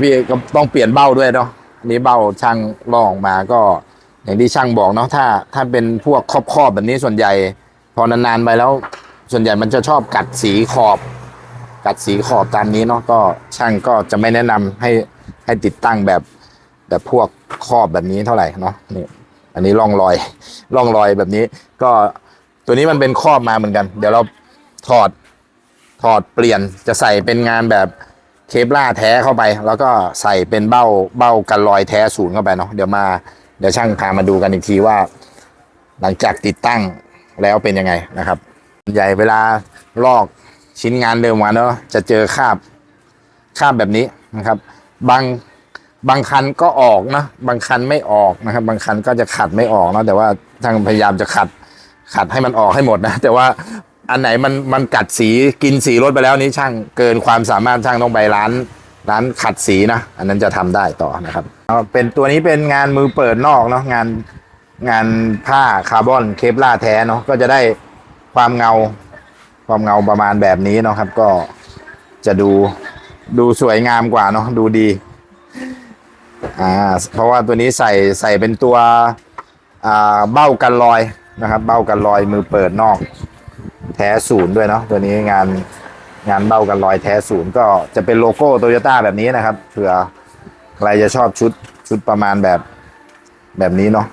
พี่ก็ต้องเปลี่ยนเบ้าด้วยเนาะอันนี้เบ้าช่างลองออกมาก็ อย่างที่ช่างบอกเนาะถ้า ถ้าเป็นพวกครอบๆแบบนี้ส่วนใหญ่ พอนานๆไปแล้ว ส่วนใหญ่มันจะชอบกัดสีขอบ กัดสีขอบตามนี้เนาะก็ช่างก็จะไม่แนะนำให้ให้ติดตั้งแบบแบบพวกครอบแบบนี้เท่าไหร่เนาะนี่อันนี้ร่องรอยร่องรอยแบบนี้ ก็ตัวนี้มันเป็นครอบมาเหมือนกัน เดี๋ยวเราถอดถอดเปลี่ยนจะใส่เป็นงานแบบ เคปล่าแท้เข้าไป แล้วก็ใส่เป็นเบ้าเบ้ากันรอยแท้ศูนย์เข้าไปเนาะเดี๋ยวมาเดี๋ยวช่างพามาดูกันอีกทีว่า หลังจากติดตั้งแล้วเป็นยังไงนะครับ ใหญ่เวลาลอกชิ้นงานเดิมมาเนาะจะเจอคราบคราบแบบนี้นะครับ บางบางคันก็ออกนะบางคันไม่ออกนะครับ บางคันก็จะขัดไม่ออกนะแต่ว่าทางพยายามจะขัดขัดให้มันออกให้หมดนะ แต่ว่า อันไหนมันมันกัดสีกินสีรถไปแล้วนี้ช่างเกินความสามารถช่างต้องไปร้านร้านขัดสีนะ อันนั้นจะทำได้ต่อนะครับเอาเป็นตัวนี้เป็นงานมือเปิดนอกเนาะงานงานผ้าคาร์บอนเคปล่าแท้เนาะก็จะได้ความเงาความเงาประมาณแบบนี้เนาะครับ ก็จะดูดูสวยงามกว่าเนาะดูดีอ่าเพราะว่าตัวนี้ใส่ใส่เป็นตัวอ่าเบ้ากันรอยนะครับ เบ้ากันรอยมือเปิดนอก แท้ศูนย์ด้วยเนาะตัวนี้งานงานเบ้ากันรอยแท้ศูนย์ก็จะเป็นโลโก้โตโยต้าแบบนี้นะครับเผื่อใครจะชอบชุดชุดประมาณแบบแบบนี้เนาะ